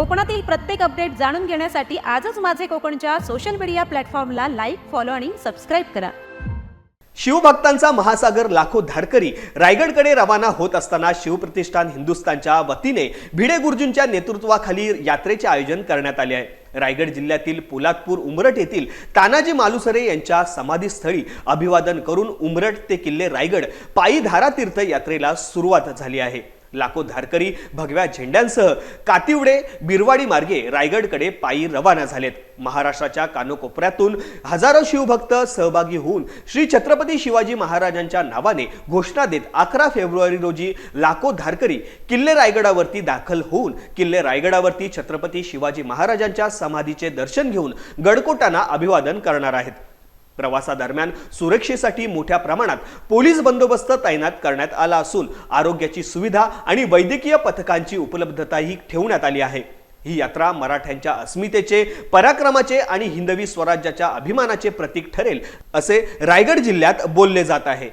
कोकणातील प्रत्येक अपडेट जाणून घेण्यासाठी आजच माझे कोकणच्या सोशल मीडिया प्लॅटफॉर्मला लाईक फॉलो आणि सबस्क्राईब करा. शिवभक्तांचा महासागर लाखो धाडकरी रायगडकडे रवाना होत असताना शिवप्रतिष्ठान हिंदुस्थानच्या वतीने भिडे गुरुजींच्या नेतृत्वाखाली यात्रेचे आयोजन करण्यात आले आहे. रायगड जिल्ह्यातील पोलादपूर उमरट येथील तानाजी मालुसरे यांच्या समाधीस्थळी अभिवादन करून उमरट ते किल्ले रायगड पायी धारा तीर्थ यात्रेला सुरुवात झाली आहे. लाखो धारकरी भगव्या झेंड्यांसह कातिवडे बिरवाडी मार्गे रायगडकडे पायी रवाना झालेत. महाराष्ट्राच्या कानोकोपऱ्यातून हजारो शिवभक्त सहभागी होऊन श्री छत्रपती शिवाजी महाराजांच्या नावाने घोषणा देत अकरा फेब्रुवारी रोजी लाखो धारकरी किल्ले रायगडावरती दाखल होऊन किल्ले रायगडावरती छत्रपती शिवाजी महाराजांच्या समाधीचे दर्शन घेऊन गडकोटांना अभिवादन करणार आहेत. प्रवासादरम्यान सुरक्षेसाठी मोठ्या प्रमाणात पोलीस बंदोबस्त तैनात करण्यात आला असून आरोग्याची सुविधा आणि वैद्यकीय पथकांची उपलब्धताही ठेवण्यात आली आहे. ही यात्रा मराठ्यांच्या अस्मितेचे पराक्रमाचे आणि हिंदवी स्वराज्याच्या अभिमानाचे प्रतीक ठरेल असे रायगड जिल्ह्यात बोलले जात आहे.